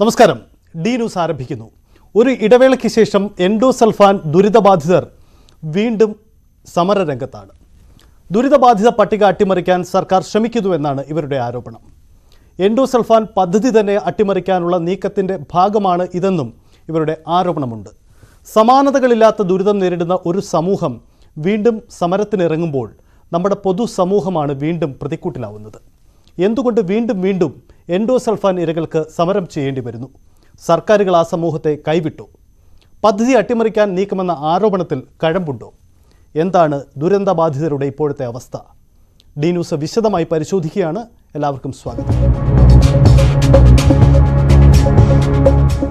നമസ്കാരം. D news ആരംഭിക്കുന്നു. ഒരു ഇടവേളയ്ക്ക് ശേഷം എൻഡോസൾഫാൻ ദുരിതബാധിതർ വീണ്ടും സമരരംഗത്താണ്. ദുരിതബാധിത പട്ടിക അട്ടിമറിക്കാൻ സർക്കാർ ശ്രമിക്കുന്നുവെന്നാണ് ഇവരുടെ ആരോപണം. എൻഡോസൾഫാൻ പദ്ധതി തന്നെ അട്ടിമറിക്കാനുള്ള നീക്കത്തിന്റെ ഭാഗമാണ് ഇതെന്നും ഇവരുടെ ആരോപണമുണ്ട്. സമാനതകളില്ലാത്ത ദുരിതം നേരിടുന്ന ഒരു സമൂഹം വീണ്ടും സമരത്തിനിറങ്ങുമ്പോൾ നമ്മുടെ പൊതു സമൂഹമാണ് വീണ്ടും പ്രതിക്കൂട്ടിലാവുന്നത്. എന്തുകൊണ്ട് വീണ്ടും വീണ്ടും എൻഡോസൾഫാൻ ഇരകൾക്ക് സമരം ചെയ്യേണ്ടി വരുന്നു. സർക്കാരുകൾ ആ സമൂഹത്തെ കൈവിട്ടു. പദ്ധതി അട്ടിമറിക്കാൻ നീക്കുമെന്ന ആരോപണത്തിൽ കഴമ്പുണ്ടോ? എന്താണ് ദുരന്തബാധിതരുടെ ഇപ്പോഴത്തെ അവസ്ഥ? ഡി ന്യൂസ് വിശദമായി പരിശോധിക്കുകയാണ്. എല്ലാവർക്കും സ്വാഗതം.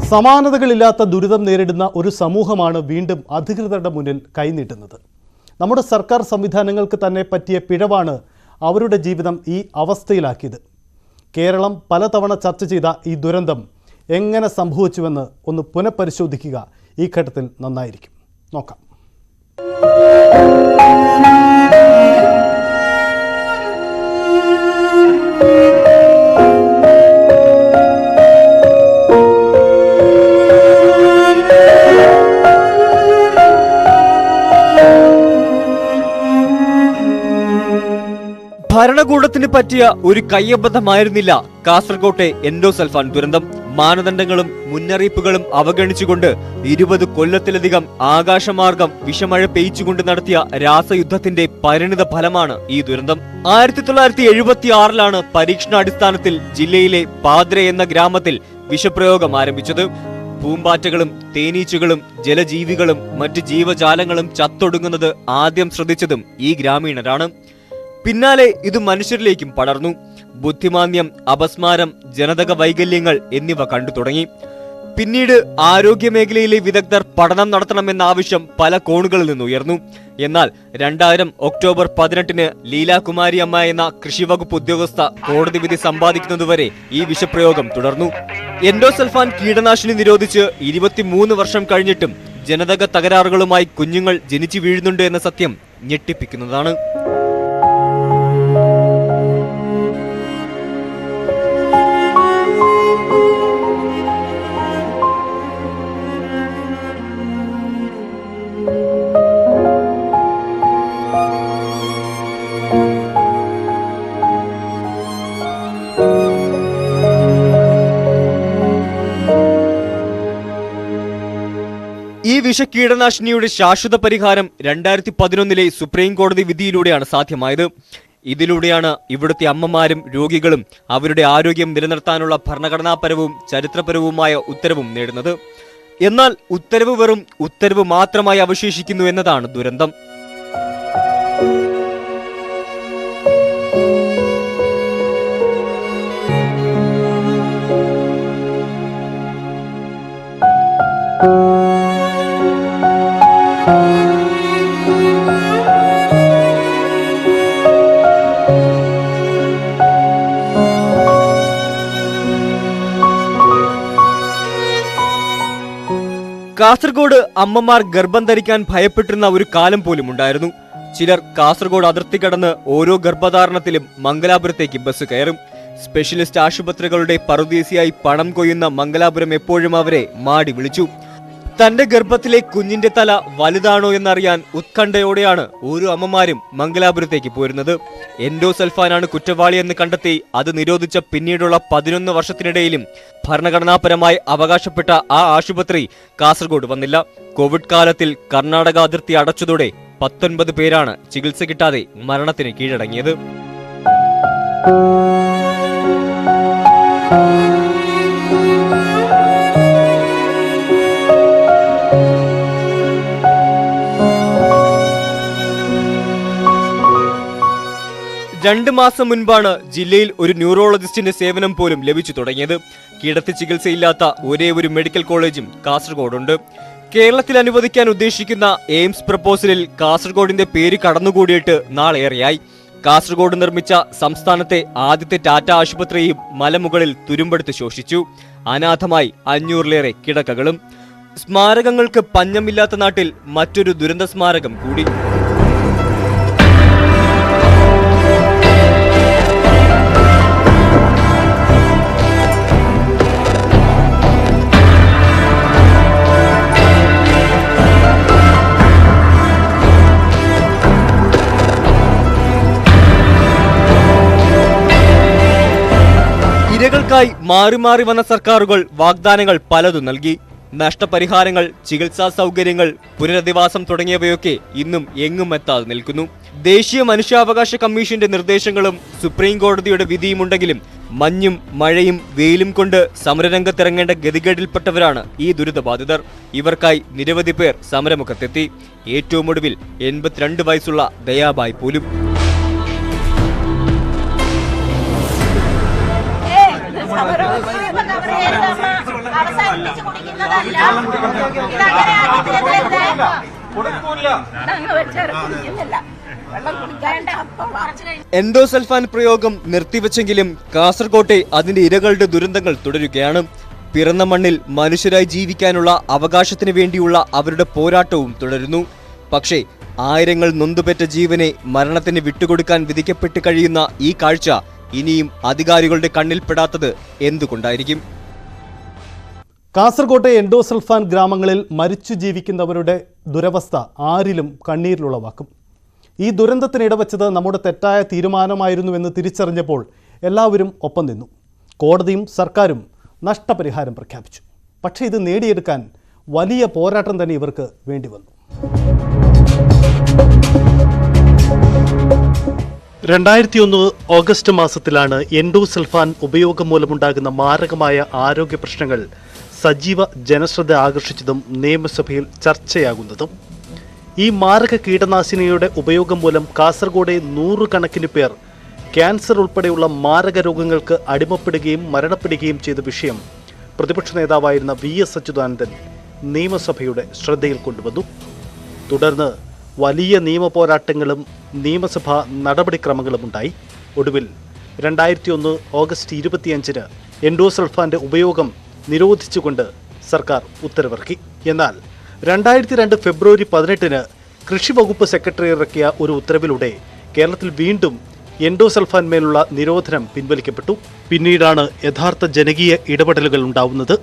സമാനതകളില്ലാത്ത ദുരിതം നേരിടുന്ന ഒരു സമൂഹമാണ് വീണ്ടും അധികൃതരുടെ മുന്നിൽ കൈനീട്ടുന്നത്. നമ്മുടെ സർക്കാർ സംവിധാനങ്ങൾക്ക് തന്നെ പറ്റിയ പിഴവാണ് അവരുടെ ജീവിതം ഈ അവസ്ഥയിലാക്കിയത്. കേരളം പലതവണ ചർച്ച ചെയ്ത ഈ ദുരന്തം എങ്ങനെ സംഭവിച്ചുവെന്ന് ഒന്ന് പുനഃപരിശോധിക്കുക ഈ ഘട്ടത്തിൽ നന്നായിരിക്കും. നോക്കാം. ഭരണകൂടത്തിന് പറ്റിയ ഒരു കയ്യബദ്ധമായിരുന്നില്ല കാസർകോട്ടെ എൻഡോസൽഫാൻ ദുരന്തം. മാനദണ്ഡങ്ങളും മുന്നറിയിപ്പുകളും അവഗണിച്ചുകൊണ്ട് ഇരുപത് കൊല്ലത്തിലധികം ആകാശമാർഗം വിഷമഴ പെയ്ച്ചുകൊണ്ട് നടത്തിയ രാസയുദ്ധത്തിന്റെ പരിണിത ഫലമാണ് ഈ ദുരന്തം. ആയിരത്തി തൊള്ളായിരത്തി എഴുപത്തി ആറിലാണ് പരീക്ഷണാടിസ്ഥാനത്തിൽ ജില്ലയിലെ പാദ്ര എന്ന ഗ്രാമത്തിൽ വിഷപ്രയോഗം ആരംഭിച്ചത്. പൂമ്പാറ്റകളും തേനീച്ചകളും ജലജീവികളും മറ്റ് ജീവജാലങ്ങളും ചത്തൊടുങ്ങുന്നത് ആദ്യം ശ്രദ്ധിച്ചതും ഈ ഗ്രാമീണരാണ്. പിന്നാലെ ഇത് മനുഷ്യരിലേക്കും പടർന്നു. ബുദ്ധിമാന്യം അപസ്മാരം ജനതക വൈകല്യങ്ങൾ എന്നിവ കണ്ടു തുടങ്ങി. പിന്നീട് ആരോഗ്യ മേഖലയിലെ വിദഗ്ധർ പഠനം നടത്തണമെന്ന ആവശ്യം പല കോണുകളിൽ നിന്ന് ഉയർന്നു. എന്നാൽ രണ്ടായിരം ഒക്ടോബർ പതിനെട്ടിന് ലീലാകുമാരി അമ്മ എന്ന കൃഷിവകുപ്പ് ഉദ്യോഗസ്ഥ കോടതി വിധി സമ്പാദിക്കുന്നതുവരെ ഈ വിഷപ്രയോഗം തുടർന്നു. എൻഡോസൽഫാൻ കീടനാശിനി നിരോധിച്ച് ഇരുപത്തിമൂന്ന് വർഷം കഴിഞ്ഞിട്ടും ജനതക തകരാറുകളുമായി കുഞ്ഞുങ്ങൾ ജനിച്ചു വീഴുന്നുണ്ട് എന്ന സത്യം ഞെട്ടിപ്പിക്കുന്നതാണ്. വിഷ കീടനാശിനിയുടെ ശാശ്വത പരിഹാരം രണ്ടായിരത്തി പതിനൊന്നിലെ സുപ്രീം കോടതി വിധിയിലൂടെയാണ് സാധ്യമായത്. ഇതിലൂടെയാണ് ഇവിടുത്തെ അമ്മമാരും രോഗികളും അവരുടെ ആരോഗ്യം നിലനിർത്താനുള്ള ഭരണഘടനാപരവും ചരിത്രപരവുമായ ഉത്തരവും നേടുന്നത്. എന്നാൽ ഉത്തരവ് വെറും ഉത്തരവ് മാത്രമായി അവശേഷിക്കുന്നു എന്നതാണ് ദുരന്തം. കാസർഗോഡ് അമ്മമാർ ഗർഭം ധരിക്കാൻ ഭയപ്പെട്ടിരുന്ന ഒരു കാലം പോലും ഉണ്ടായിരുന്നു. ചിലർ കാസർഗോഡ് അതിർത്തി കടന്ന് ഓരോ ഗർഭധാരണത്തിലും മംഗലാപുരത്തേക്ക് ബസ് കയറും. സ്പെഷ്യലിസ്റ്റ് ആശുപത്രികളുടെ പറുദീസിയായി പണം കൊയ്യുന്ന മംഗലാപുരം എപ്പോഴും അവരെ മാടി വിളിച്ചു. തന്റെ ഗർഭത്തിലെ കുഞ്ഞിന്റെ തല വലുതാണോ എന്നറിയാൻ ഉത്കണ്ഠയോടെയാണ് ഓരോ അമ്മമാരും മംഗലാപുരത്തേക്ക് പോരുന്നത്. എൻഡോസൾഫാനാണ് കുറ്റവാളി എന്ന് കണ്ടെത്തി അത് നിരോധിച്ച പിന്നീടുള്ള പതിനൊന്ന് വർഷത്തിനിടയിലും ഭരണഘടനാപരമായി അവകാശപ്പെട്ട ആ ആശുപത്രി കാസർഗോഡ് വന്നില്ല. കോവിഡ് കാലത്തിൽ കർണാടക അതിർത്തി അടച്ചതോടെ പത്തൊൻപത് പേരാണ് ചികിത്സ കിട്ടാതെ മരണത്തിന് കീഴടങ്ങിയത്. രണ്ട് മാസം മുൻപാണ് ജില്ലയിൽ ഒരു ന്യൂറോളജിസ്റ്റിന്റെ സേവനം പോലും ലഭിച്ചു തുടങ്ങിയത്. കിടത്തി ചികിത്സയില്ലാത്ത ഒരേ ഒരു മെഡിക്കൽ കോളേജും കാസർഗോഡുണ്ട്. കേരളത്തിൽ അനുവദിക്കാൻ ഉദ്ദേശിക്കുന്ന എയിംസ് പ്രപ്പോസലിൽ കാസർഗോഡിന്റെ പേര് കടന്നുകൂടിയിട്ട് നാളേറെയായി. കാസർഗോഡ് നിർമ്മിച്ച സംസ്ഥാനത്തെ ആദ്യത്തെ ടാറ്റ ആശുപത്രിയും മലമുകളിൽ തുരുമ്പെടുത്ത് ശോഷിച്ചു. അനാഥമായി അഞ്ഞൂറിലേറെ കിടക്കകളും. സ്മാരകങ്ങൾക്ക് പഞ്ഞമില്ലാത്ത നാട്ടിൽ മറ്റൊരു ദുരന്ത സ്മാരകം കൂടി. ഇവർക്കായി മാറി മാറി വന്ന സർക്കാരുകൾ വാഗ്ദാനങ്ങൾ പലതും നൽകി. നഷ്ടപരിഹാരങ്ങൾ ചികിത്സാ സൗകര്യങ്ങൾ പുനരധിവാസം തുടങ്ങിയവയൊക്കെ ഇന്നും എങ്ങും എത്താതെ നിൽക്കുന്നു. ദേശീയ മനുഷ്യാവകാശ കമ്മീഷന്റെ നിർദ്ദേശങ്ങളും സുപ്രീം കോടതിയുടെ വിധിയുമുണ്ടെങ്കിലും മഞ്ഞും മഴയും വെയിലും കൊണ്ട് സമരരംഗത്തിറങ്ങേണ്ട ഗതികേടിൽപ്പെട്ടവരാണ് ഈ ദുരിതബാധിതർ. ഇവർക്കായി നിരവധി പേർ സമരമുഖത്തെത്തി. ഏറ്റവും ഒടുവിൽ എൺപത്തിരണ്ട് വയസ്സുള്ള ദയാബായ് പോലും. എൻഡോസൾഫാൻ പ്രയോഗം നിർത്തിവെച്ചെങ്കിലും കാസർകോട്ടെ അതിന്റെ ഇരകളുടെ ദുരന്തങ്ങൾ തുടരുകയാണ്. പിറന്ന മണ്ണിൽ മനുഷ്യരായി ജീവിക്കാനുള്ള അവകാശത്തിന് വേണ്ടിയുള്ള അവരുടെ പോരാട്ടവും തുടരുന്നു. പക്ഷേ ആയിരങ്ങൾ നൊന്തുപെറ്റ ജീവനെ മരണത്തിന് വിട്ടുകൊടുക്കാൻ വിധിക്കപ്പെട്ട് കഴിയുന്ന ഈ കാഴ്ച ഇനിയും അധികാരികളുടെ കണ്ണിൽപ്പെടാത്തത് എന്തുകൊണ്ടായിരിക്കും? കാസർകോട്ടെ എൻഡോസൾഫാൻ ഗ്രാമങ്ങളിൽ മരിച്ചു ജീവിക്കുന്നവരുടെ ദുരവസ്ഥ ആരിലും കണ്ണീരിലുളവാക്കും ഈ ദുരന്തത്തിന് ഇടവച്ചത് നമ്മുടെ തെറ്റായ തീരുമാനമായിരുന്നുവെന്ന് തിരിച്ചറിഞ്ഞപ്പോൾ എല്ലാവരും ഒപ്പം നിന്നു. കോടതിയും സർക്കാരും നഷ്ടപരിഹാരം പ്രഖ്യാപിച്ചു. പക്ഷേ ഇത് നേടിയെടുക്കാൻ വലിയ പോരാട്ടം തന്നെ ഇവർക്ക് വേണ്ടി വന്നു രണ്ടായിരത്തി ഒന്ന് ഓഗസ്റ്റ് മാസത്തിലാണ് എൻഡോസൾഫാൻ ഉപയോഗം മൂലമുണ്ടാകുന്ന മാരകമായ ആരോഗ്യ പ്രശ്നങ്ങൾ സജീവ ജനശ്രദ്ധ ആകർഷിച്ചതും നിയമസഭയിൽ ചർച്ചയാകുന്നതും. ഈ മാരക കീടനാശിനിയുടെ ഉപയോഗം മൂലം കാസർഗോഡെ നൂറുകണക്കിന് പേർ ക്യാൻസർ ഉൾപ്പെടെയുള്ള മാരക രോഗങ്ങൾക്ക് അടിമപ്പെടുകയും മരണപ്പെടുകയും ചെയ്ത വിഷയം പ്രതിപക്ഷ നേതാവായിരുന്ന വി എസ് അച്യുതാനന്ദൻ നിയമസഭയുടെ ശ്രദ്ധയിൽ കൊണ്ടുവന്നു. തുടർന്ന് വലിയ നിയമ പോരാട്ടങ്ങളും നിയമസഭാ നടപടിക്രമങ്ങളും ഉണ്ടായി. ഒടുവിൽ രണ്ടായിരത്തി ഒന്ന് ഓഗസ്റ്റ് ഇരുപത്തിയഞ്ചിന് എൻഡോസൾഫാന്റെ ഉപയോഗം നിരോധിച്ചുകൊണ്ട് സർക്കാർ ഉത്തരവിറക്കി. എന്നാൽ രണ്ടായിരത്തി രണ്ട് ഫെബ്രുവരി പതിനെട്ടിന് കൃഷി വകുപ്പ് സെക്രട്ടറി ഇറക്കിയ ഒരു ഉത്തരവിലൂടെ കേരളത്തിൽ വീണ്ടും എൻഡോസൾഫാൻ മേലുള്ള നിരോധനം പിൻവലിക്കപ്പെട്ടു. പിന്നീടാണ് യഥാർത്ഥ ജനകീയ ഇടപെടലുകൾ ഉണ്ടാവുന്നത്.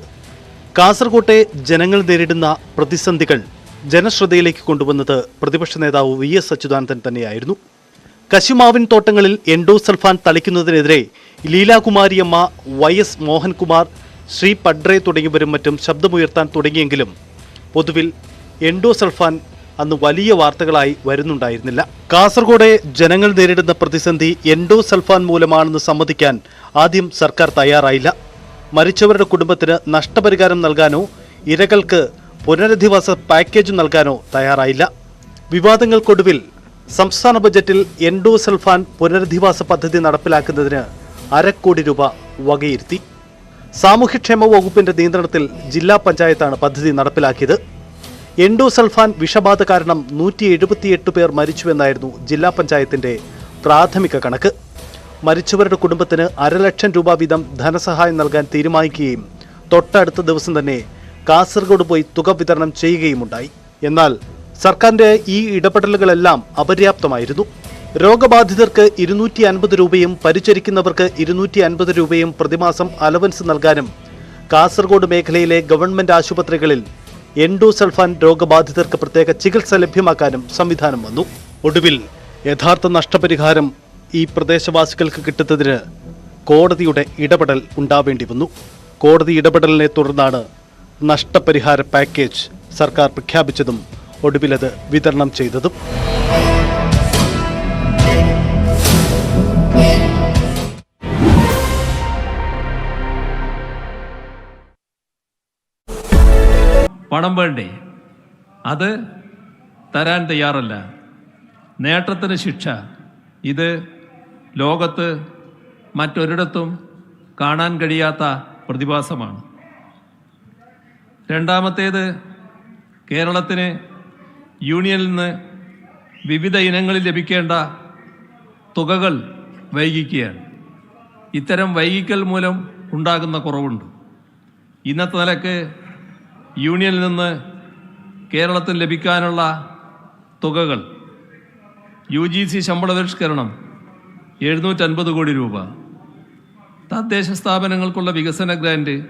കാസർകോട്ടെ ജനങ്ങൾ നേരിടുന്ന പ്രതിസന്ധികൾ ജനശ്രദ്ധയിലേക്ക് കൊണ്ടുവന്നത് പ്രതിപക്ഷ നേതാവ് വി എസ് അച്യുതാനന്ദൻ തന്നെയായിരുന്നു. കശുമാവിൻ തോട്ടങ്ങളിൽ എൻഡോസൾഫാൻ തളിക്കുന്നതിനെതിരെ ലീലാകുമാരിയമ്മ വൈ എസ് മോഹൻകുമാർ ശ്രീ പഡ്രെ തുടങ്ങിയവരും മറ്റും ശബ്ദമുയർത്താൻ തുടങ്ങിയെങ്കിലും പൊതുവിൽ എൻഡോസൾഫാൻ അന്ന് വലിയ വാർത്തകളായി വരുന്നുണ്ടായിരുന്നില്ല. കാസർഗോഡ് ജനങ്ങൾ നേരിടുന്ന പ്രതിസന്ധി എൻഡോസൾഫാൻ മൂലമാണെന്ന് സമ്മതിക്കാൻ ആദ്യം സർക്കാർ തയ്യാറായില്ല. മരിച്ചവരുടെ കുടുംബത്തിന് നഷ്ടപരിഹാരം നൽകാനോ ഇരകൾക്ക് പുനരധിവാസ പാക്കേജ് നൽകാനോ തയ്യാറായില്ല. വിവാദങ്ങൾക്കൊടുവിൽ സംസ്ഥാന ബജറ്റിൽ എൻഡോസൾഫാൻ പുനരധിവാസ പദ്ധതി നടപ്പിലാക്കുന്നതിന് അരക്കോടി രൂപ വകയിരുത്തി. സാമൂഹ്യക്ഷേമ വകുപ്പിന്റെ നിയന്ത്രണത്തിൽ ജില്ലാ പഞ്ചായത്താണ് പദ്ധതി നടപ്പിലാക്കിയത്. എൻഡോസൾഫാൻ വിഷബാധ കാരണം നൂറ്റി എഴുപത്തിയെട്ട് പേർ മരിച്ചുവെന്നായിരുന്നു ജില്ലാ പഞ്ചായത്തിന്റെ പ്രാഥമിക കണക്ക്. മരിച്ചവരുടെ കുടുംബത്തിന് അരലക്ഷം രൂപ വീതം ധനസഹായം നൽകാൻ തീരുമാനിക്കുകയും തൊട്ടടുത്ത ദിവസം തന്നെ കാസർഗോഡ് പോയി തുക വിതരണം ചെയ്യുകയുമുണ്ടായി. എന്നാൽ സർക്കാരിന്റെ ഈ ഇടപെടലുകളെല്ലാം അപര്യാപ്തമായിരുന്നു. രോഗബാധിതർക്ക് ഇരുന്നൂറ്റി അൻപത് രൂപയും പരിചരിക്കുന്നവർക്ക് ഇരുന്നൂറ്റി അൻപത് രൂപയും പ്രതിമാസം അലവൻസ് നൽകാനും കാസർഗോഡ് മേഖലയിലെ ഗവൺമെന്റ് ആശുപത്രികളിൽ എൻഡോസൾഫാൻ രോഗബാധിതർക്ക് പ്രത്യേക ചികിത്സ ലഭ്യമാക്കാനും സംവിധാനം വന്നു. ഒടുവിൽ യഥാർത്ഥ നഷ്ടപരിഹാരം ഈ പ്രദേശവാസികൾക്ക് കിട്ടുന്നതിന് കോടതിയുടെ ഇടപെടൽ ഉണ്ടാവേണ്ടി വന്നു. കോടതി ഇടപെടലിനെ തുടർന്നാണ് നഷ്ടപരിഹാര പാക്കേജ് സർക്കാർ പ്രഖ്യാപിച്ചതും ഒടുവിലത് വിതരണം ചെയ്തതും. പണം വേണ്ടേ? അത് തരാൻ തയ്യാറല്ല. നേട്ടത്തിന് ശിക്ഷ. ഇത് ലോകത്ത് മറ്റൊരിടത്തും കാണാൻ കഴിയാത്ത പ്രതിഭാസമാണ്. രണ്ടാമത്തേത് കേരളത്തിന് യൂണിയനിൽ നിന്ന് വിവിധ ഇനങ്ങളിൽ ലഭിക്കേണ്ട തുകകൾ വൈകിക്കുകയാണ്. ഇത്തരം വൈകിക്കൽ മൂലം ഉണ്ടാകുന്ന കുറവുണ്ട്. ഇന്നത്തെ നിലയ്ക്ക് യൂണിയനിൽ നിന്ന് കേരളത്തിന് ലഭിക്കാനുള്ള തുകകൾ യു ജി സി ശമ്പള പരിഷ്കരണം എഴുന്നൂറ്റൻപത് കോടി രൂപ. തദ്ദേശ സ്ഥാപനങ്ങൾക്കുള്ള വികസന ഗ്രാൻഡ്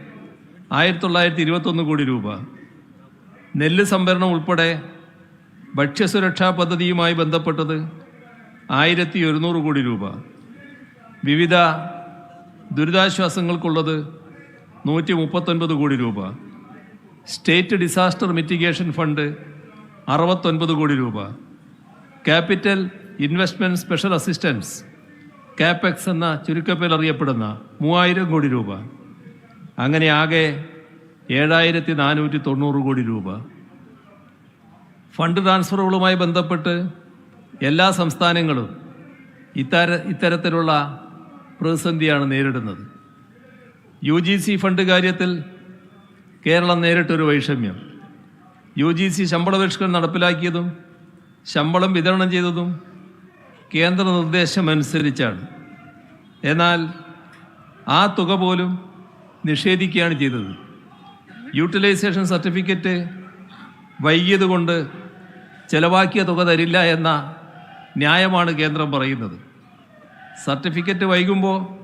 ആയിരത്തി തൊള്ളായിരത്തി ഇരുപത്തൊന്ന് കോടി രൂപ. നെല്ല് സംഭരണം ഉൾപ്പെടെ ഭക്ഷ്യസുരക്ഷാ പദ്ധതിയുമായി ബന്ധപ്പെട്ടത് ആയിരത്തി ഒരുന്നൂറ് കോടി രൂപ. വിവിധ ദുരിതാശ്വാസങ്ങൾക്കുള്ളത് നൂറ്റി മുപ്പത്തൊൻപത് കോടി രൂപ. സ്റ്റേറ്റ് ഡിസാസ്റ്റർ മിറ്റിഗേഷൻ ഫണ്ട് അറുപത്തൊൻപത് കോടി രൂപ. Capital investment special assistance capex എന്ന ചുരുക്കപ്പേൽ അറിയപ്പെടുന്ന മൂവായിരം കോടി രൂപ. അങ്ങനെ ആകെ ഏഴായിരത്തി നാനൂറ്റി തൊണ്ണൂറ് കോടി രൂപ. ഫണ്ട് ട്രാൻസ്ഫറുകളുമായി ബന്ധപ്പെട്ട് എല്ലാ സംസ്ഥാനങ്ങളും ഇത്തര ഇത്തരത്തിലുള്ള പ്രതിസന്ധിയാണ് നേരിടുന്നത്. യു ജി സി ഫണ്ട് കാര്യത്തിൽ കേരളം നേരിട്ടൊരു വൈഷമ്യം. യു ജി സി ശമ്പള നടപ്പിലാക്കിയതും ശമ്പളം വിതരണം ചെയ്തതും കേന്ദ്ര നിർദ്ദേശമനുസരിച്ചാണ്. എന്നാൽ ആ തുക പോലും നിഷേധിക്കുകയാണ് ചെയ്തത്. യൂട്ടിലൈസേഷൻ സർട്ടിഫിക്കറ്റ് വൈകിയതുകൊണ്ട് ചെലവാക്കിയ തുക തരില്ല എന്ന ന്യായമാണ് കേന്ദ്രം പറയുന്നത്. സർട്ടിഫിക്കറ്റ് വൈകുമ്പോൾ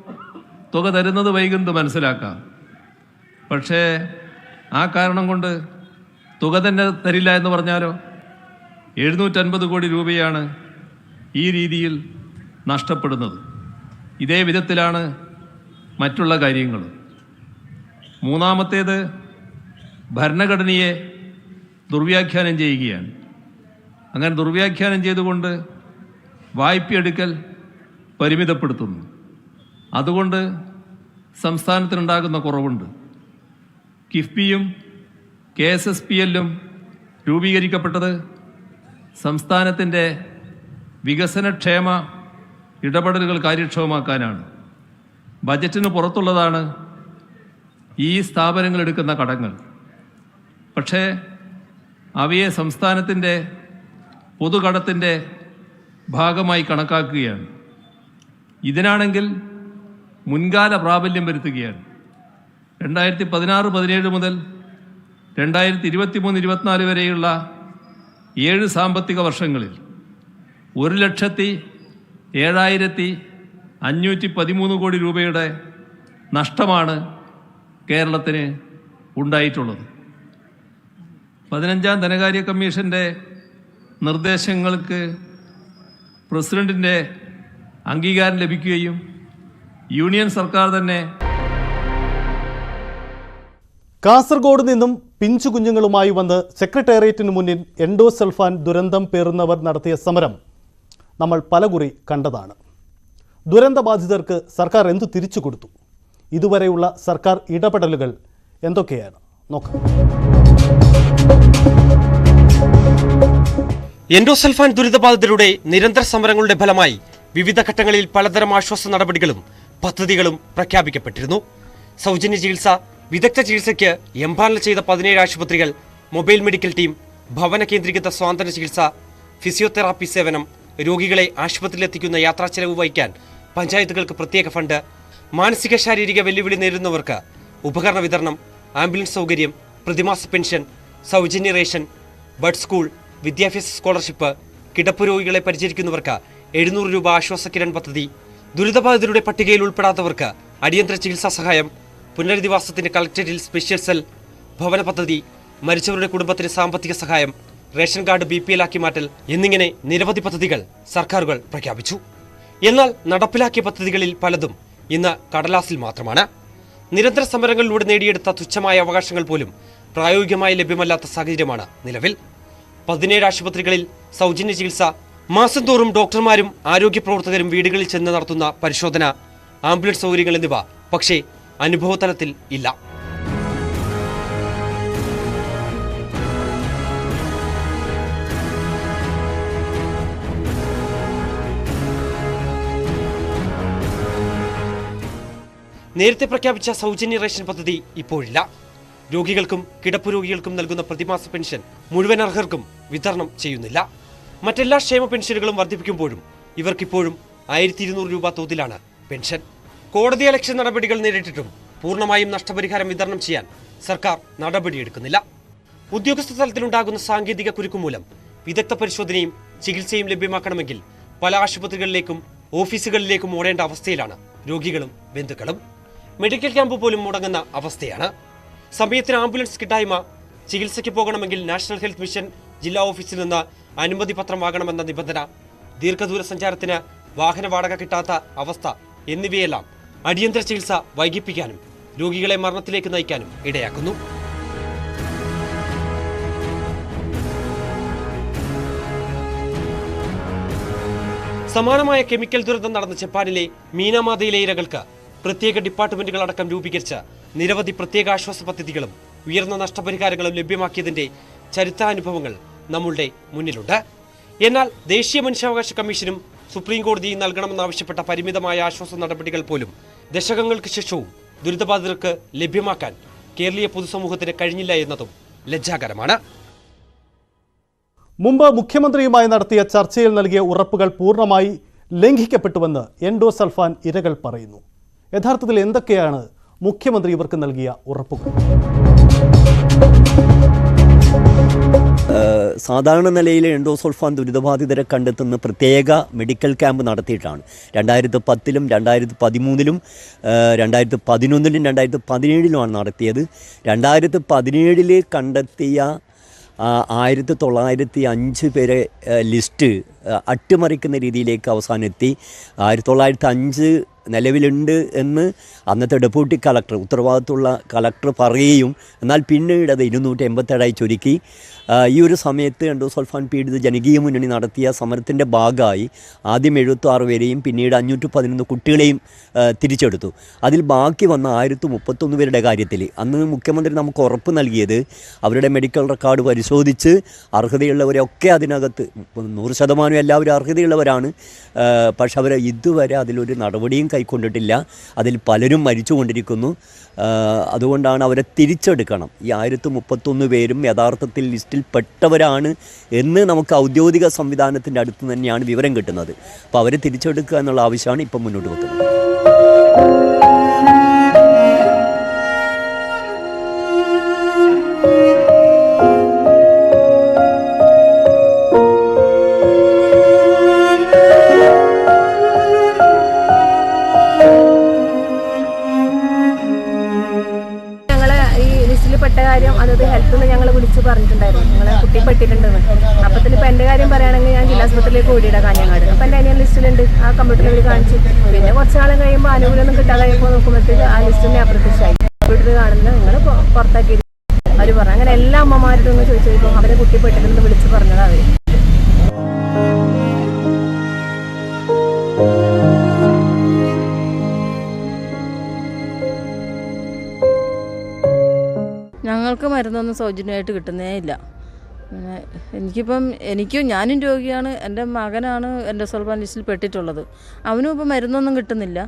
തുക തരുന്നത് വൈകുന്നത് മനസ്സിലാക്കാം. പക്ഷേ ആ കാരണം കൊണ്ട് തുക തന്നെ തരില്ല എന്ന് പറഞ്ഞാലോ? എഴുന്നൂറ്റൻപത് കോടി രൂപയാണ് ഈ രീതിയിൽ നഷ്ടപ്പെടുന്നത്. ഇതേ വിധത്തിലാണ് മറ്റുള്ള കാര്യങ്ങൾ മൂന്നാമത്തേത് ഭരണഘടനയെ ദുർവ്യാഖ്യാനം ചെയ്യുകയാണ്. അങ്ങനെ ദുർവ്യാഖ്യാനം ചെയ്തുകൊണ്ട് വായ്പയെടുക്കൽ പരിമിതപ്പെടുത്തുന്നു. അതുകൊണ്ട് സംസ്ഥാനത്തിനുണ്ടാകുന്ന കുറവുണ്ട്. കിഫ്ബിയും കെ എസ് എസ് പി എല്ലും രൂപീകരിക്കപ്പെട്ടത് സംസ്ഥാനത്തിന്റെ വികസനക്ഷേമ ഇടപെടലുകൾ കാര്യക്ഷമമാക്കാനാണ്. ബജറ്റിന് പുറത്തുള്ളതാണ് ഈ സ്ഥാപനങ്ങൾ എടുക്കുന്ന കടങ്ങൾ. പക്ഷേ അവയെ സംസ്ഥാനത്തിന്റെ പൊതുകടത്തിന്റെ ഭാഗമായി കണക്കാക്കുകയാണ്. ഇതിനാണെങ്കിൽ മുൻകാല പ്രാബല്യം വരുത്തുകയാണ്. രണ്ടായിരത്തി പതിനാറ് പതിനേഴ് മുതൽ രണ്ടായിരത്തി ഇരുപത്തി മൂന്ന് ഇരുപത്തിനാല് വരെയുള്ള ഏഴ് സാമ്പത്തിക വർഷങ്ങളിൽ ഒരു ലക്ഷത്തി ഏഴായിരത്തി അഞ്ഞൂറ്റി പതിമൂന്ന് കോടി രൂപയുടെ നഷ്ടമാണ് കേരളത്തിന് ഉണ്ടായിട്ടുള്ളത്. പതിനഞ്ചാം ധനകാര്യ കമ്മീഷന്റെ നിർദ്ദേശങ്ങൾക്ക് പ്രസിഡന്റിന്റെ അംഗീകാരം ലഭിക്കുകയും യൂണിയൻ സർക്കാർ തന്നെ കാസർഗോഡ് നിന്നും പിഞ്ചു കുഞ്ഞുങ്ങളുമായി വന്ന് സെക്രട്ടേറിയറ്റിന് മുന്നിൽ എൻഡോസൾഫാൻ ദുരന്തം പേറുന്നവർ നടത്തിയ സമരം നമ്മൾ പലകുറി കണ്ടതാണ്. ദുരന്തബാധിതർക്ക് സർക്കാർ എന്തു തിരിച്ചു കൊടുത്തു? ഇതുവരെയുള്ള സർക്കാർ ഇടപെടലുകൾ എന്തൊക്കെയാണ്? നോക്കാം. എൻഡോസൽഫാൻ ദുരിതബാധിതരുടെ നിരന്തര സമരങ്ങളുടെ ഫലമായി വിവിധ ഘട്ടങ്ങളിൽ പലതരം ആശ്വാസ നടപടികളും പദ്ധതികളും പ്രഖ്യാപിക്കപ്പെട്ടിരുന്നു. സൗജന്യ ചികിത്സ വിദഗ്ധ ചികിത്സയ്ക്ക് എംപാനൽ ചെയ്ത പതിനേഴ് ആശുപത്രികൾ മൊബൈൽ മെഡിക്കൽ ടീം ഭവന കേന്ദ്രീകൃത സ്വാതന്ത്ര്യ ചികിത്സ ഫിസിയോതെറാപ്പി സേവനം രോഗികളെ ആശുപത്രിയിലെത്തിക്കുന്ന യാത്രാ ചെലവ് വഹിക്കാൻ പഞ്ചായത്തുകൾക്ക് പ്രത്യേക ഫണ്ട് മാനസിക ശാരീരിക വെല്ലുവിളി നേരിടുന്നവർക്ക് ഉപകരണ വിതരണം ആംബുലൻസ് സൗകര്യം പ്രതിമാസ പെൻഷൻ സൗജന്യ റേഷൻ ബഡ് സ്കൂൾ വിദ്യാഭ്യാസ സ്കോളർഷിപ്പ് കിടപ്പ് രോഗികളെ പരിചരിക്കുന്നവർക്ക് എഴുന്നൂറ് രൂപ ആശ്വാസ കിരൺ പദ്ധതി ദുരിതബാധിതരുടെ പട്ടികയിൽ ഉൾപ്പെടാത്തവർക്ക് അടിയന്തര ചികിത്സാ സഹായം പുനരധിവാസത്തിന് കളക്ടറേറ്റിൽ സ്പെഷ്യൽ സെൽ ഭവന പദ്ധതി മരിച്ചവരുടെ കുടുംബത്തിന് സാമ്പത്തിക സഹായം ration card B P L ആക്കി മാറ്റൽ എന്നിങ്ങനെ നിരവധി പദ്ധതികൾ സർക്കാരുകൾ പ്രഖ്യാപിച്ചു. എന്നാൽ നടപ്പിലാക്കിയ പദ്ധതികളിൽ പലതും ഇന്ന് കടലാസിൽ മാത്രമാണ്. നിരന്തര സമരങ്ങളിലൂടെ നേടിയെടുത്ത തുച്ഛമായ അവകാശങ്ങൾ പോലും പ്രായോഗികമായി ലഭ്യമല്ലാത്ത സാഹചര്യമാണ് നിലവിൽ. പതിനേഴ് ആശുപത്രികളിൽ സൗജന്യ ചികിത്സ മാസം തോറും ഡോക്ടർമാരും ആരോഗ്യ പ്രവർത്തകരും വീടുകളിൽ ചെന്ന് നടത്തുന്ന പരിശോധന ആംബുലൻസ് സൗകര്യങ്ങൾ എന്നിവ പക്ഷേ അനുഭവതലത്തിൽ ഇല്ല. നേരത്തെ പ്രഖ്യാപിച്ച സൗജന്യ റേഷൻ പദ്ധതി ഇപ്പോഴില്ല. രോഗികൾക്കും കിടപ്പ് രോഗികൾക്കും നൽകുന്ന പ്രതിമാസ പെൻഷൻ മുഴുവൻ അർഹർക്കും വിതരണം ചെയ്യുന്നില്ല. മറ്റെല്ലാ ക്ഷേമ പെൻഷനുകളും വർദ്ധിപ്പിക്കുമ്പോഴും ഇവർക്കിപ്പോഴും ആയിരത്തി ഇരുന്നൂറ് രൂപ തോതിലാണ് പെൻഷൻ. കോടതി അലക്ഷ്യ നടപടികൾ നേരിട്ടിട്ടും പൂർണമായും നഷ്ടപരിഹാരം വിതരണം ചെയ്യാൻ സർക്കാർ നടപടിയെടുക്കുന്നില്ല. ഉദ്യോഗസ്ഥ തലത്തിലുണ്ടാകുന്ന സാങ്കേതിക കുരുക്കു മൂലം വിദഗ്ധ പരിശോധനയും ചികിത്സയും ലഭ്യമാക്കണമെങ്കിൽ പല ആശുപത്രികളിലേക്കും ഓഫീസുകളിലേക്കും ഓടേണ്ട അവസ്ഥയിലാണ് രോഗികളും ബന്ധുക്കളും. മെഡിക്കൽ ക്യാമ്പ് പോലും മുടങ്ങുന്ന അവസ്ഥയാണ്. സമയത്തിന് ആംബുലൻസ് കിട്ടായ്മ ചികിത്സയ്ക്ക് പോകണമെങ്കിൽ നാഷണൽ ഹെൽത്ത് മിഷൻ ജില്ലാ ഓഫീസിൽ നിന്ന് അനുമതി പത്രം വാങ്ങണമെന്ന നിബന്ധന ദീർഘദൂര സഞ്ചാരത്തിന് വാഹന വാടക കിട്ടാത്ത അവസ്ഥ എന്നിവയെല്ലാം അടിയന്തര ചികിത്സ വൈകിപ്പിക്കാനും രോഗികളെ മരണത്തിലേക്ക് നയിക്കാനും ഇടയാക്കുന്നു. സമാനമായ കെമിക്കൽ ദുരന്തം നടന്ന ജപ്പാനിലെ മീനാമാതയിലെ ഇരകൾക്ക് പ്രത്യേക ഡിപ്പാർട്ട്മെന്റുകൾ അടക്കം രൂപീകരിച്ച നിരവധി പ്രത്യേക ആശ്വാസ പദ്ധതികളും ഉയർന്ന നഷ്ടപരിഹാരങ്ങളും ലഭ്യമാക്കിയതിന്റെ ചരിത്രാനുഭവങ്ങൾ നമ്മളുടെ മുന്നിലുണ്ട്. എന്നാൽ ദേശീയ മനുഷ്യാവകാശ കമ്മീഷനും സുപ്രീം കോടതിയും നൽകണമെന്നാവശ്യപ്പെട്ട പരിമിതമായ ആശ്വാസ നടപടികൾ പോലും ദശകങ്ങൾക്ക് ശേഷവും ദുരിതബാധിതർക്ക് ലഭ്യമാക്കാൻ കേരളീയ പൊതുസമൂഹത്തിന് കഴിഞ്ഞില്ല എന്നതും ലജ്ജാകരമാണ്. മുമ്പ് മുഖ്യമന്ത്രിയുമായി നടത്തിയ ചർച്ചയിൽ നൽകിയ ഉറപ്പുകൾ പൂർണമായി ലംഘിക്കപ്പെട്ടുവെന്ന് എൻഡോസൾഫാൻ ഇരകൾ പറയുന്നു. യഥാർത്ഥത്തിൽ എന്തൊക്കെയാണ് മുഖ്യമന്ത്രി ഇവർക്ക് നൽകിയ ഉറപ്പുകൾ? സാധാരണ നിലയിൽ എൻഡോസൾഫാൻ ദുരിതബാധിതരെ കണ്ടെത്തുന്ന പ്രത്യേക മെഡിക്കൽ ക്യാമ്പ് നടത്തിയിട്ടാണ്. രണ്ടായിരത്തി പത്തിലും രണ്ടായിരത്തി പതിമൂന്നിലും രണ്ടായിരത്തി പതിനൊന്നിലും രണ്ടായിരത്തി പതിനേഴിലുമാണ് നടത്തിയത്. രണ്ടായിരത്തി പതിനേഴിൽ കണ്ടെത്തിയ ആയിരത്തി തൊള്ളായിരത്തി അഞ്ച് പേരെ ലിസ്റ്റ് അട്ടിമറിക്കുന്ന രീതിയിലേക്ക് അവസാനം എത്തി. ആയിരത്തി തൊള്ളായിരത്തി അഞ്ച് നിലവിലുണ്ട് എന്ന് അന്നത്തെ ഡെപ്യൂട്ടി കളക്ടർ ഉത്തരവാദിത്തമുള്ള കളക്ടർ പറയുകയും എന്നാൽ പിന്നീട് അത് ഇരുന്നൂറ്റി എൺപത്തേഴായി ചുരുക്കി ഈ ഒരു സമയത്ത് എൻഡോസൾഫാൻ പീഡിത ജനകീയ മുന്നണി നടത്തിയ സമരത്തിന്റെ ഭാഗമായി ആദ്യം എഴുപത്താറ് പേരെയും പിന്നീട് അഞ്ഞൂറ്റി പതിനൊന്ന് കുട്ടികളെയും തിരിച്ചെടുത്തു. അതിൽ ബാക്കി വന്ന ആയിരത്തി മുപ്പത്തൊന്ന് പേരുടെ കാര്യത്തിൽ അന്ന് മുഖ്യമന്ത്രി നമുക്ക് ഉറപ്പ് നൽകിയത് അവരുടെ മെഡിക്കൽ റെക്കോർഡ് പരിശോധിച്ച് അർഹതയുള്ളവരൊക്കെ അതിനകത്ത് നൂറ് ശതമാനം എല്ലാവരും അർഹതയുള്ളവരാണ്. പക്ഷേ അവർ ഇതുവരെ അതിലൊരു നടപടിയും കൈക്കൊണ്ടിട്ടില്ല. അതിൽ പലരും മരിച്ചുകൊണ്ടിരിക്കുന്നു. കൊണ്ടിരിക്കുന്നു അതുകൊണ്ടാണ് അവരെ തിരിച്ചെടുക്കണം. ഈ ആയിരത്തി മുപ്പത്തൊന്ന് പേരും യഥാർത്ഥത്തിൽ ലിസ്റ്റിൽ പെട്ടവരാണ് എന്ന് നമുക്ക് ഔദ്യോഗിക സംവിധാനത്തിന്റെ അടുത്ത് തന്നെയാണ് വിവരം കിട്ടുന്നത്. അപ്പോൾ അവരെ തിരിച്ചെടുക്കുക എന്നുള്ള ആവശ്യമാണ് ഇപ്പം മുന്നോട്ട് വെക്കുന്നത്. പെട്ട കാര്യം അതത് ഹെൽത്ത് നിന്ന് ഞങ്ങൾ വിളിച്ച് പറഞ്ഞിട്ടുണ്ടായിരുന്നു. ഞങ്ങളെ കുട്ടി പെട്ടിട്ടുണ്ടെന്ന് അപ്പത്തിന് ഇപ്പം എന്റെ കാര്യം പറയുകയാണെങ്കിൽ ഞാൻ ജില്ലാ ആസ്പത്രിയിലേക്ക് ഓടിയിട കാഞ്ഞങ്ങാട് അപ്പം എന്റെ അനിയൻ ലിസ്റ്റിലുണ്ട് ആ കമ്പ്യൂട്ടറിൽ ഇവർ കാണിച്ചു. പിന്നെ കുറച്ച് നാളും കഴിയുമ്പോൾ ആനുകൂല്യമൊന്നും കഴിയുമ്പോൾ നോക്കുമ്പോഴത്തേക്ക് ആ ലിസ്റ്റിനെ അപ്രത്യക്ഷമായി കമ്പ്യൂട്ടറിൽ കാണുന്നത് നിങ്ങൾ പുറത്താക്കി. അവർ പറഞ്ഞു അങ്ങനെ എല്ലാ അമ്മമാരോടും ഒന്ന് ചോദിച്ചപ്പോൾ അവരെ കുട്ടി പെട്ടിട്ടുണ്ടെന്ന് വിളിച്ച് പറഞ്ഞതാണ് അവർ ഞങ്ങൾക്ക് മരുന്നൊന്നും സൗജന്യമായിട്ട് കിട്ടുന്നേ ഇല്ല. പിന്നെ എനിക്കിപ്പം എനിക്കും ഞാനും രോഗിയാണ് എന്റെ മകനാണ് എന്റെ സോൾവാൻ ലിസ്റ്റിൽ പെട്ടിട്ടുള്ളത്. അവനും ഇപ്പം മരുന്നൊന്നും കിട്ടുന്നില്ല.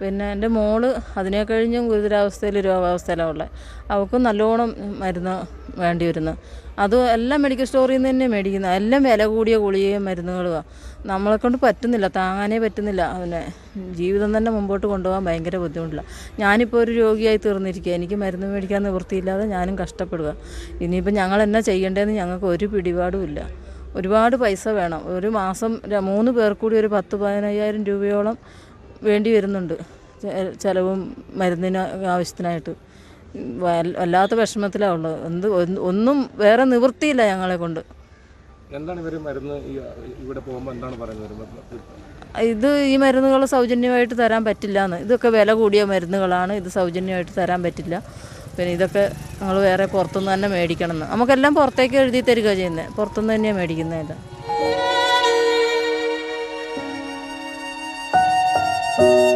പിന്നെ എന്റെ മോൾ അതിനെ കഴിഞ്ഞും ഗുരുതരാവസ്ഥയിൽ രോഗാവസ്ഥയിലാണ് ഉള്ളത്. അവൾക്കും നല്ലോണം മരുന്ന് വേണ്ടി വരുന്നത് അത് എല്ലാം മെഡിക്കൽ സ്റ്റോറിൽ നിന്ന് തന്നെ മേടിക്കുന്നത് എല്ലാം വില കൂടിയ ഗുളികയും മരുന്നുകളുമാണ് നമ്മളെ കൊണ്ട് പറ്റുന്നില്ല താങ്ങാനേ പറ്റുന്നില്ല. അവനെ ജീവിതം തന്നെ മുമ്പോട്ട് കൊണ്ടുപോകാൻ ഭയങ്കര ബുദ്ധിമുട്ടില്ല ഞാനിപ്പോൾ ഒരു രോഗിയായി തീർന്നിരിക്കുക എനിക്ക് മരുന്ന് മേടിക്കാൻ നിവൃത്തിയില്ലാതെ ഞാനും കഷ്ടപ്പെടുക ഇനിയിപ്പോൾ ഞങ്ങൾ എന്നാ ചെയ്യേണ്ടതെന്ന് ഞങ്ങൾക്ക് ഒരു പിടിപാടും ഇല്ല. ഒരുപാട് പൈസ വേണം. ഒരു മാസം മൂന്ന് പേർ കൂടി ഒരു പത്ത് പതിനയ്യായിരം രൂപയോളം വേണ്ടി വരുന്നുണ്ട്. ചിലവും മരുന്നിന് ആവശ്യത്തിനായിട്ട്. വല്ലാത്ത വിഷമത്തിലാണ് ഉള്ളത്. എന്ത് ഒന്നും വേറെ നിവൃത്തിയില്ല ഞങ്ങളെ കൊണ്ട്. എന്താണ് ഇവർ മരുന്ന് ഇവിടെ പോകുമ്പോൾ എന്താണ് പറയുന്നത്? ഇത് ഈ മരുന്നുകൾ സൗജന്യമായിട്ട് തരാൻ പറ്റില്ല എന്ന് ഇതൊക്കെ വില കൂടിയ മരുന്നുകളാണ്. ഇത് സൗജന്യമായിട്ട് തരാൻ പറ്റില്ല. പിന്നെ ഇതൊക്കെ നമ്മൾ വേറെ പുറത്തുനിന്ന് തന്നെ മേടിക്കണം എന്ന് നമുക്കെല്ലാം പുറത്തേക്ക് എഴുതി തരിക ചെയ്യുന്നത് പുറത്തുനിന്ന് തന്നെയാണ് മേടിക്കുന്നതല്ല. എയിംസ്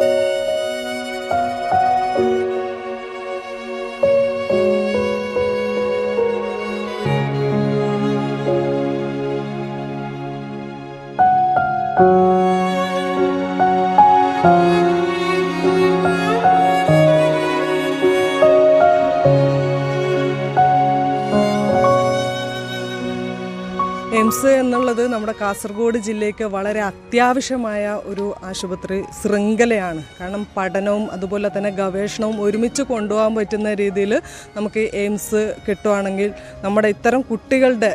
കാസർഗോഡ് ജില്ലയ്ക്ക് വളരെ അത്യാവശ്യമായ ഒരു ആശുപത്രി ശൃംഖലയാണ്. കാരണം പഠനവും അതുപോലെ തന്നെ ഗവേഷണവും ഒരുമിച്ച് കൊണ്ടുപോകാൻ പറ്റുന്ന രീതിയിൽ നമുക്ക് എയിംസ് കിട്ടുവാണെങ്കിൽ നമ്മുടെ ഇത്തരം കുട്ടികളുടെ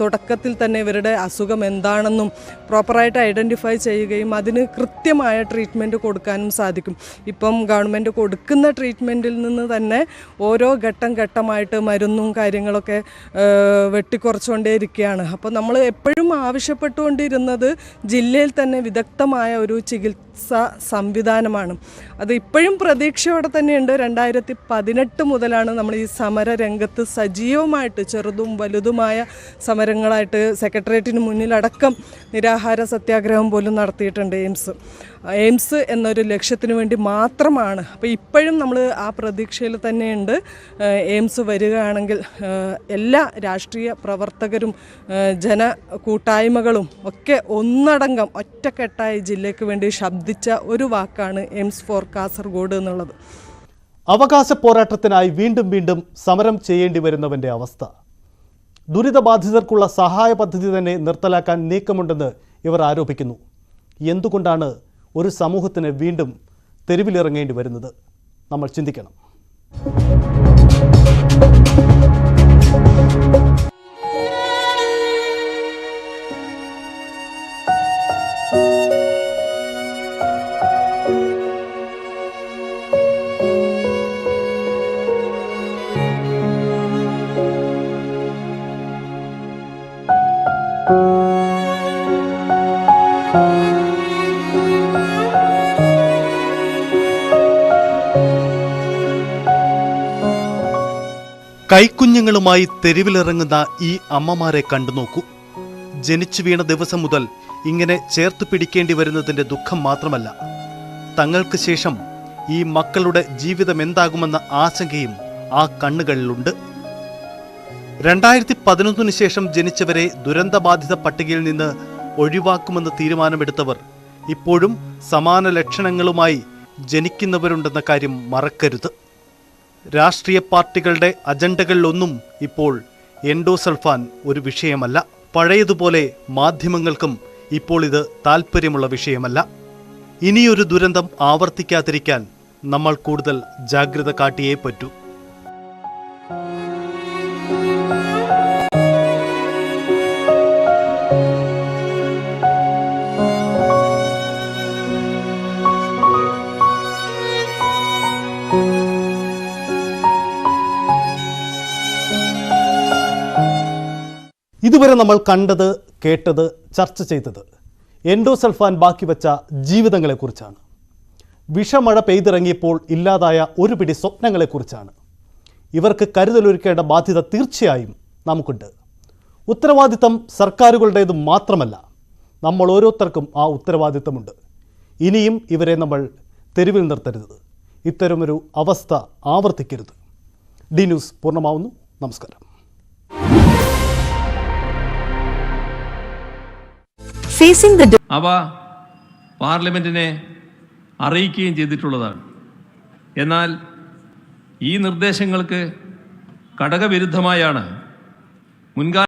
തുടക്കത്തിൽ തന്നെ ഇവരുടെ അസുഖം എന്താണെന്നും പ്രോപ്പറായിട്ട് ഐഡന്റിഫൈ ചെയ്യുകയും അതിന് കൃത്യമായ ട്രീറ്റ്മെന്റ് കൊടുക്കാനും സാധിക്കും. ഇപ്പം ഗവൺമെന്റ് കൊടുക്കുന്ന ട്രീറ്റ്മെന്റിൽ നിന്ന് തന്നെ ഓരോ ഘട്ടം ഘട്ടമായിട്ട് മരുന്നും കാര്യങ്ങളൊക്കെ വെട്ടിക്കുറച്ചുകൊണ്ടേ ഇരിക്കുകയാണ് അപ്പോൾ നമ്മൾ എപ്പോഴും ആവശ്യപ്പെട്ടുകൊണ്ടിരുന്നത് ജില്ലയിൽ തന്നെ വിദഗ്ധമായ ഒരു ചികിത്സ ചികിത്സാ സംവിധാനമാണ്. അത് ഇപ്പോഴും പ്രതീക്ഷയോടെ തന്നെയുണ്ട്. രണ്ടായിരത്തി പതിനെട്ട് മുതലാണ് നമ്മൾ ഈ സമര രംഗത്ത് സജീവമായിട്ട് ചെറുതും വലുതുമായ സമരങ്ങളായിട്ട് സെക്രട്ടേറിയറ്റിന് മുന്നിലടക്കം നിരാഹാര സത്യാഗ്രഹം പോലും നടത്തിയിട്ടുണ്ട് എയിംസ്. എയിംസ് എന്നൊരു ലക്ഷ്യത്തിന് വേണ്ടി മാത്രമാണ്. അപ്പോൾ ഇപ്പോഴും നമ്മൾ ആ പ്രതീക്ഷയിൽ തന്നെയുണ്ട്. എയിംസ് വരികയാണെങ്കിൽ എല്ലാ രാഷ്ട്രീയ പ്രവർത്തകരും ജന കൂട്ടായ്മകളും ഒക്കെ ഒന്നടങ്കം ഒറ്റക്കെട്ടായി ജില്ലയ്ക്ക് വേണ്ടി ശബ്ദിച്ച ഒരു വാക്കാണ് എയിംസ് ഫോർ കാസർഗോഡ് എന്നുള്ളത്. അവകാശ പോരാട്ടത്തിനായി വീണ്ടും വീണ്ടും സമരം ചെയ്യേണ്ടി വരുന്നവന്റെ അവസ്ഥ. ദുരിതബാധിതർക്കുള്ള സഹായ പദ്ധതി തന്നെ നിർത്തലാക്കാൻ നീക്കമുണ്ടെന്ന് ഇവർ ആരോപിക്കുന്നു. എന്തുകൊണ്ടാണ് ഒരു സമൂഹത്തിന് വീണ്ടും തെരുവിലിറങ്ങേണ്ടി വരുന്നത്? നമ്മൾ ചിന്തിക്കണം. കൈക്കുഞ്ഞുങ്ങളുമായി തെരുവിലിറങ്ങുന്ന ഈ അമ്മമാരെ കണ്ടു നോക്കൂ. ജനിച്ചു വീണ ദിവസം മുതൽ ഇങ്ങനെ ചേർത്ത് പിടിക്കേണ്ടി വരുന്നതിന്റെ ദുഃഖം മാത്രമല്ല. തങ്ങൾക്ക് ശേഷം ഈ മക്കളുടെ ജീവിതം എന്താകുമെന്ന ആശങ്കയും ആ കണ്ണുകളിലുണ്ട്. രണ്ടായിരത്തി പതിനൊന്നിനു ശേഷം ജനിച്ചവരെ ദുരന്തബാധിത പട്ടികയിൽ നിന്ന് ഒഴിവാക്കുമെന്ന് തീരുമാനമെടുത്തവർ ഇപ്പോഴും സമാന ലക്ഷണങ്ങളുമായി ജനിക്കുന്നവരുണ്ടെന്ന കാര്യം മറക്കരുത്. രാഷ്ട്രീയ പാർട്ടികളുടെ അജണ്ടകളിലൊന്നും ഇപ്പോൾ എൻഡോസൾഫാൻ ഒരു വിഷയമല്ല. പഴയതുപോലെ മാധ്യമങ്ങൾക്കും ഇപ്പോൾ ഇത് താൽപ്പര്യമുള്ള വിഷയമല്ല. ഇനിയൊരു ദുരന്തം ആവർത്തിക്കാതിരിക്കാൻ നമ്മൾ കൂടുതൽ ജാഗ്രത കാട്ടിയേ പറ്റൂ. ഇതുവരെ നമ്മൾ കണ്ടത് കേട്ടത് ചർച്ച ചെയ്തത് എൻഡോസൾഫാൻ ബാക്കി വച്ച ജീവിതങ്ങളെക്കുറിച്ചാണ്. വിഷമഴ പെയ്തിറങ്ങിയപ്പോൾ ഇല്ലാതായ ഒരു പിടി സ്വപ്നങ്ങളെക്കുറിച്ചാണ്. ഇവർക്ക് കരുതലൊരുക്കേണ്ട ബാധ്യത തീർച്ചയായും നമുക്കുണ്ട്. ഉത്തരവാദിത്തം സർക്കാരുകളുടേത് മാത്രമല്ല നമ്മൾ ഓരോരുത്തർക്കും ആ ഉത്തരവാദിത്തമുണ്ട്. ഇനിയും ഇവരെ നമ്മൾ തെരുവിൽ നിർത്തരുത്. ഇത്തരമൊരു അവസ്ഥ ആവർത്തിക്കരുത്. ഡി ന്യൂസ് പൂർണമാവുന്നു. നമസ്കാരം. അവ പാർലമെന്റിനെ അറിയിക്കുകയും ചെയ്തിട്ടുള്ളതാണ്. എന്നാൽ ഈ നിർദ്ദേശങ്ങൾക്ക് ഘടകവിരുദ്ധമായാണ് മുൻകാല